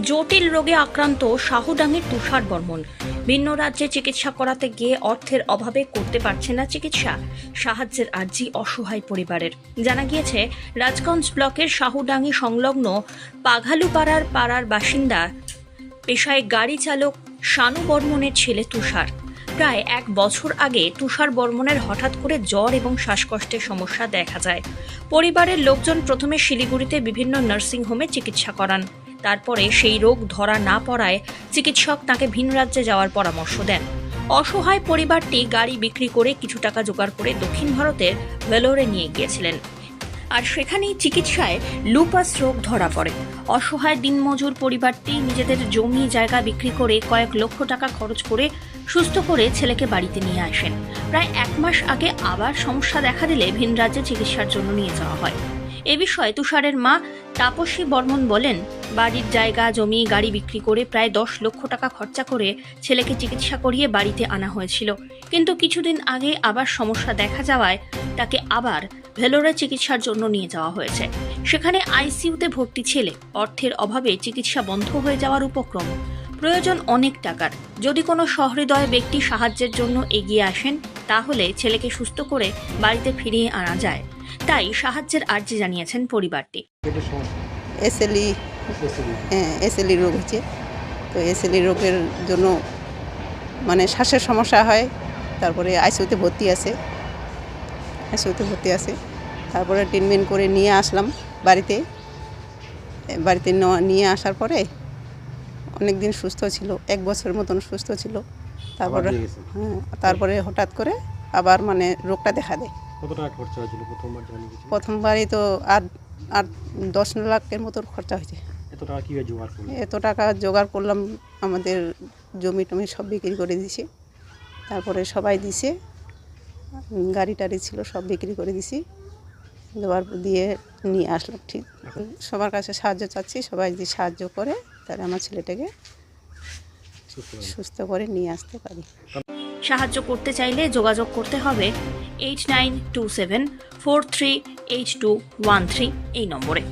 জটিল রোগে আক্রান্ত শাহুডাঙ্গের তুষার বর্মন ভিন্ন রাজ্যে চিকিৎসা করাতে গিয়ে অর্থের অভাবে করতে পারছে না চিকিৎসা। সাহায্যের আর্জি অসহায় পরিবারের। জানা গিয়েছে, রাজগঞ্জ ব্লকের শাহুডাঙ্গি সংলগ্ন পাঘালুপাড়ার পাড়ার বাসিন্দা পেশায় গাড়ি চালক শানু বর্মনের ছেলে তুষার। প্রায় এক বছর আগে তুষার বর্মনের হঠাৎ করে জ্বর এবং শ্বাসকষ্টের সমস্যা দেখা যায়। পরিবারের লোকজন প্রথমে শিলিগুড়িতে বিভিন্ন নার্সিংহোমে চিকিৎসা করান। তারপরে সেই রোগ ধরা না পড়ায় চিকিৎসক তাকে ভিন রাজ্যে যাওয়ার পরামর্শ দেন। অসহায় পরিবারটি গাড়ি বিক্রি করে কিছু টাকা জোগাড় করে দক্ষিণ ভারতের ভেলোরে নিয়ে গিয়েছিলেন। আর সেখানেই চিকিৎসায় লুপাস রোগ ধরা পড়ে। অসহায় দিনমজুর পরিবারটি নিজেদের জমি জায়গা বিক্রি করে কয়েক লক্ষ টাকা খরচ করে সুস্থ করে ছেলেকে বাড়িতে নিয়ে আসেন। প্রায় এক মাস আগে আবার সমস্যা দেখা দিলে ভিন রাজ্যে চিকিৎসার জন্য নিয়ে যাওয়া হয়। এ বিষয়ে তুষারের মা তাপসী বর্মন বলেন, বাড়ির জায়গা, জমি, গাড়ি বিক্রি করে প্রায় দশ লক্ষ টাকা খরচা করে ছেলেকে চিকিৎসা করিয়ে বাড়িতে আনা হয়েছিল। কিন্তু কিছুদিন আগে আবার সমস্যা দেখা যাওয়ায় তাকে আবার ভেলোরে চিকিৎসার জন্য নিয়ে যাওয়া হয়েছে। সেখানে আইসিইউতে ভর্তি ছেলে, অর্থের অভাবে চিকিৎসা বন্ধ হয়ে যাওয়ার উপক্রম। প্রয়োজন অনেক টাকার। যদি কোনো সহৃদয় ব্যক্তি সাহায্যের জন্য এগিয়ে আসেন, তাহলে ছেলেকে সুস্থ করে বাড়িতে ফিরিয়ে আনা যায়। তাই সাহায্যের আর্জি জানিয়েছেন পরিবারটি। এসএলই হ্যাঁ এসএলই রোগ হচ্ছে তো এসএলই রোগের জন্য মানে শ্বাসের সমস্যা হয় তারপরে আইসিউতে ভর্তি আছে। আইসিউতে ভর্তি আছে। তারপরে ট্রিটমেন্ট করে নিয়ে আসলাম বাড়িতে। বাড়িতে নিয়ে আসার পরে অনেক দিন সুস্থ ছিল এক বছরের মতন সুস্থ ছিল। তারপরে হ্যাঁ তারপরে হঠাৎ করে আবার মানে রোগটা দেখা দেয়। কত টাকা খরচা হয়েছিল প্রথমবার যখন গেছিল প্রথমবারই তো আট আট দশ লাখের মতন খরচা হয়েছে। এত টাকা কীভাবে জোগাড় করলেন? এত টাকা জোগাড় করলাম আমাদের জমি টমি সব বিক্রি করে দিছি তারপরে সবাই দিছে গাড়ি টাড়ি ছিল সব বিক্রি করে দিছি। দেওয়ার দিয়ে নিয়ে আসলাম ঠিক। সবার কাছে সাহায্য চাচ্ছি সবাই যদি সাহায্য করে তাহলে আমার ছেলেটাকে। সুস্থ করে নিয়ে আসতে পারি। সাহায্য করতে চাইলে যোগাযোগ করতে হবে eight nine two seven four three eight two one three এই নম্বরে।